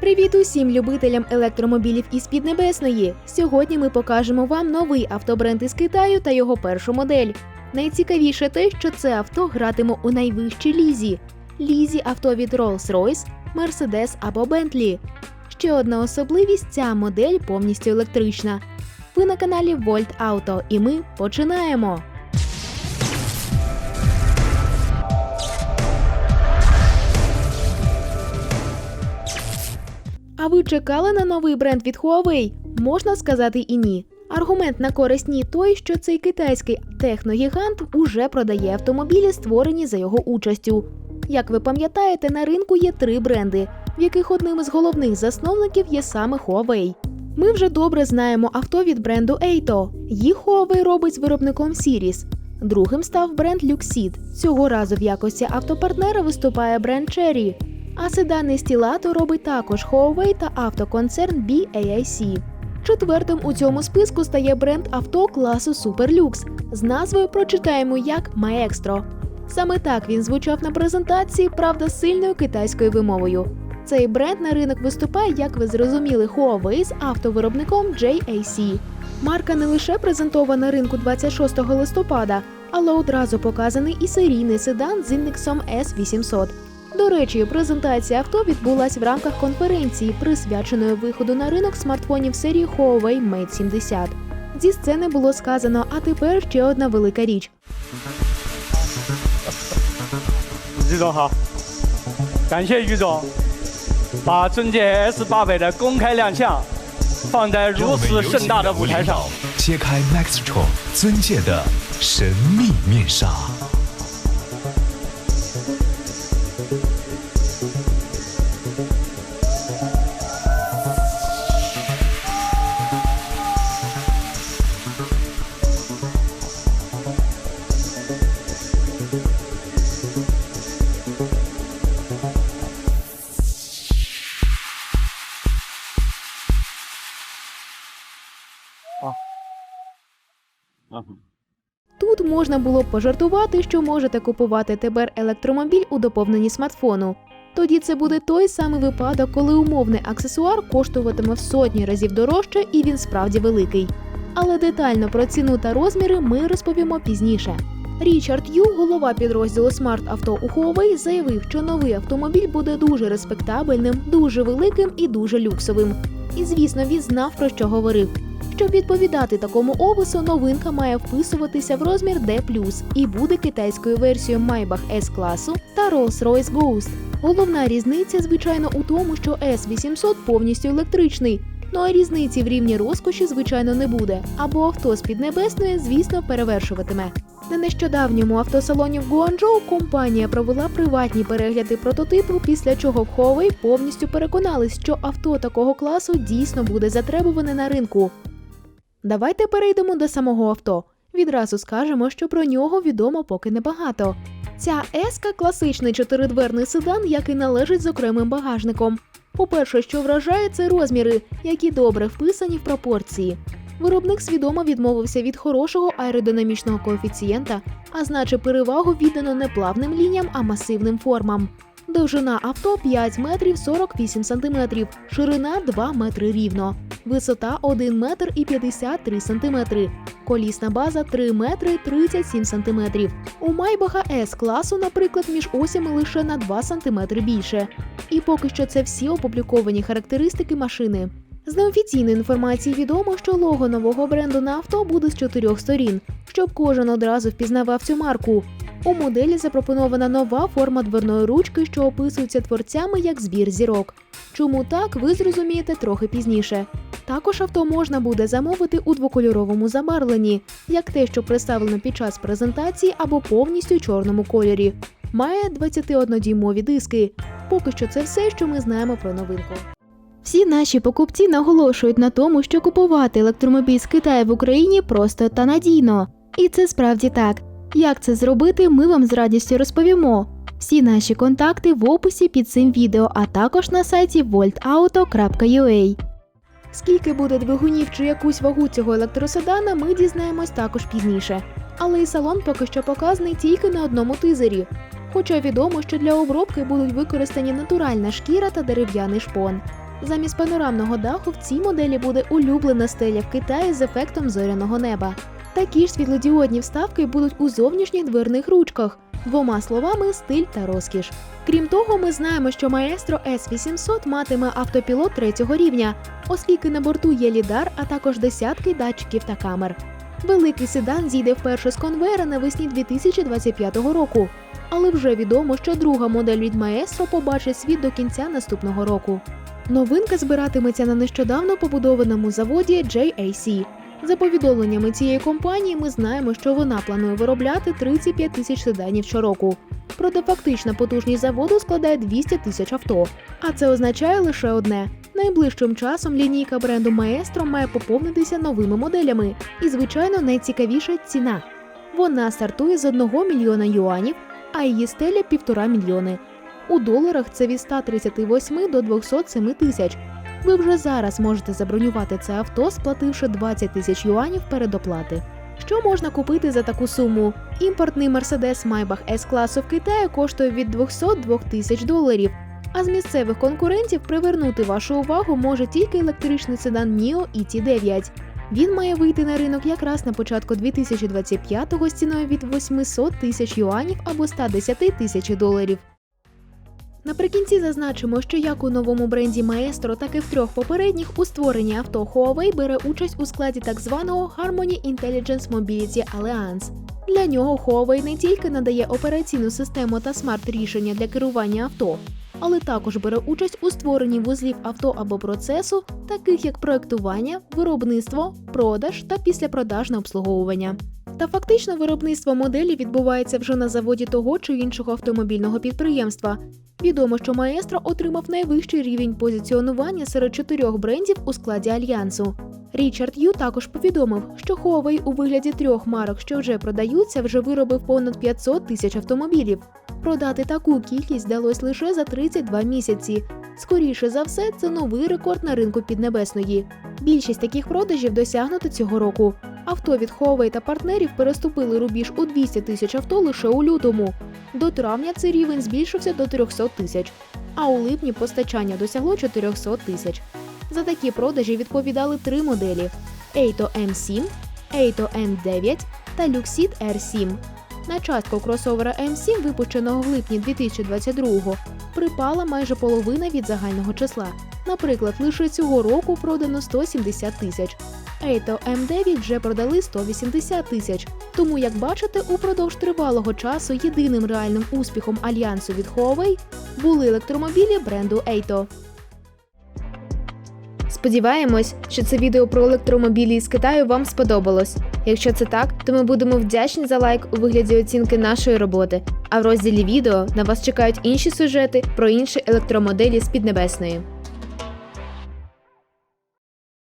Привіт усім любителям електромобілів із Піднебесної. Сьогодні ми покажемо вам новий автобренд із Китаю та його першу модель. Найцікавіше те, що це авто гратиме у найвищій лізі. Лізі авто від Rolls-Royce, Mercedes або Bentley. Ще одна особливість ця модель повністю електрична. Ви на каналі Volt Auto і ми починаємо. А ви чекали на новий бренд від Huawei? Можна сказати і ні. Аргумент на користь той, що цей китайський техногігант уже продає автомобілі, створені за його участю. Як ви пам'ятаєте, на ринку є три бренди, в яких одним із головних засновників є саме Huawei. Ми вже добре знаємо авто від бренду Eito. Їх Huawei робить з виробником Series. Другим став бренд Luxid. Цього разу в якості автопартнера виступає бренд Cherry. А седани Стілато робить також Huawei та автоконцерн BAIC. Четвертим у цьому списку стає бренд авто класу Lux. З назвою прочитаємо як Maestro. Саме так він звучав на презентації, правда, сильною китайською вимовою. Цей бренд на ринок виступає, як ви зрозуміли, Huawei з автовиробником JAC. Марка не лише презентована на ринку 26 листопада, але одразу показаний і серійний седан з індексом S800. До речі, презентація авто відбулась в рамках конференції, присвяченої виходу на ринок смартфонів серії Huawei Mate 70. Зі сцени було сказано, а тепер ще одна велика річ. 于总好，感谢 Тут можна було б пожартувати, що можете купувати тепер електромобіль у доповненні смартфону. Тоді це буде той самий випадок, коли умовний аксесуар коштуватиме в сотні разів дорожче і він справді великий. Але детально про ціну та розміри ми розповімо пізніше. Річард Ю, голова підрозділу Смарт Авто у Huawei, заявив, що новий автомобіль буде дуже респектабельним, дуже великим і дуже люксовим. І звісно, він знав про що говорив. Щоб відповідати такому опису, новинка має вписуватися в розмір D+, і буде китайською версією Maybach S-класу та Rolls-Royce Ghost. Головна різниця, звичайно, у тому, що S800 повністю електричний. Ну а різниці в рівні розкоші, звичайно, не буде, або авто з Піднебесної, звісно, перевершуватиме. На нещодавньому автосалоні в Гуанчжоу компанія провела приватні перегляди прототипу, після чого в Huawei повністю переконались, що авто такого класу дійсно буде затребуване на ринку. Давайте перейдемо до самого авто. Відразу скажемо, що про нього відомо поки небагато. Ця еска класичний чотиридверний седан, який належить з окремим багажником. По-перше, що вражає, це розміри, які добре вписані в пропорції. Виробник свідомо відмовився від хорошого аеродинамічного коефіцієнта, а значить перевагу віддано не плавним лініям, а масивним формам. Довжина авто 5 метрів 48 сантиметрів, ширина 2 метри рівно, висота 1 метр і 53 сантиметри, колісна база 3 метри 37 сантиметрів. У Майбаха С класу, наприклад, між осями лише на 2 сантиметри більше. І поки що це всі опубліковані характеристики машини. З неофіційної інформації відомо, що лого нового бренду на авто буде з чотирьох сторін, щоб кожен одразу впізнавав цю марку. У моделі запропонована нова форма дверної ручки, що описується творцями як збір зірок. Чому так, ви зрозумієте трохи пізніше. Також авто можна буде замовити у двокольоровому забарвленні, як те, що представлено під час презентації або повністю чорному кольорі. Має 21-дюймові диски. Поки що це все, що ми знаємо про новинку. Всі наші покупці наголошують на тому, що купувати електромобіль з Китаю в Україні просто та надійно. І це справді так. Як це зробити, ми вам з радістю розповімо. Всі наші контакти в описі під цим відео, а також на сайті voltauto.ua. Скільки буде двигунів чи якусь вагу цього електроседана, ми дізнаємось також пізніше. Але і салон поки що показаний тільки на одному тизері. Хоча відомо, що для обробки будуть використані натуральна шкіра та дерев'яний шпон. Замість панорамного даху в цій моделі буде улюблена стеля в Китаї з ефектом зоряного неба. Такі ж світлодіодні вставки будуть у зовнішніх дверних ручках. Двома словами стиль та розкіш. Крім того, ми знаємо, що Maestro S800 матиме автопілот третього рівня, оскільки на борту є лідар, а також десятки датчиків та камер. Великий седан зійде вперше з конвейера навесні 2025 року. Але вже відомо, що друга модель від Maestro побачить світ до кінця наступного року. Новинка збиратиметься на нещодавно побудованому заводі JAC. За повідомленнями цієї компанії, ми знаємо, що вона планує виробляти 35 тисяч седанів щороку. Проте фактична потужність заводу складає 200 тисяч авто. А це означає лише одне: найближчим часом лінійка бренду Maestro має поповнитися новими моделями. І, звичайно, найцікавіша ціна. Вона стартує з 1 мільйона юанів, а її стеля півтора мільйони. У доларах це від 138 до 207 тисяч. Ви вже зараз можете забронювати це авто, сплативши 20 тисяч юанів передоплати. Що можна купити за таку суму? Імпортний Mercedes Maybach S-класу в Китаї коштує від 202 тисяч доларів. А з місцевих конкурентів привернути вашу увагу може тільки електричний седан NIO ET9. Він має вийти на ринок якраз на початку 2025-го з ціною від 800 тисяч юанів або 110 тисяч доларів. Наприкінці зазначимо, що як у новому бренді Maestro, так і в трьох попередніх у створенні авто Huawei бере участь у складі так званого Harmony Intelligence Mobility Alliance. Для нього Huawei не тільки надає операційну систему та смарт-рішення для керування авто, але також бере участь у створенні вузлів авто або процесу, таких як проектування, виробництво, продаж та післяпродажне обслуговування. Та фактично виробництво моделі відбувається вже на заводі того чи іншого автомобільного підприємства. Відомо, що Маестро отримав найвищий рівень позиціонування серед чотирьох брендів у складі альянсу. Річард Ю також повідомив, що Huawei у вигляді трьох марок, що вже продаються, вже виробив понад 500 тисяч автомобілів. Продати таку кількість вдалося лише за 32 місяці. Скоріше за все, це новий рекорд на ринку Піднебесної. Більшість таких продажів досягнуто цього року. Авто від Huawei та партнерів переступили рубіж у 200 тисяч авто лише у лютому. До травня цей рівень збільшився до 300 тисяч, а у липні постачання досягло 400 тисяч. За такі продажі відповідали три моделі: Eito M7, Eito M9 та Luxid R7. На частку кросовера M7, випущеного в липні 2022-го, припала майже половина від загального числа. Наприклад, лише цього року продано 170 тисяч. Eito M9 вже продали 180 тисяч. Тому, як бачите, упродовж тривалого часу єдиним реальним успіхом альянсу від Huawei були електромобілі бренду Eito. Сподіваємось, що це відео про електромобілі із Китаю вам сподобалось. Якщо це так, то ми будемо вдячні за лайк у вигляді оцінки нашої роботи. А в розділі відео на вас чекають інші сюжети про інші електромоделі з Піднебесної.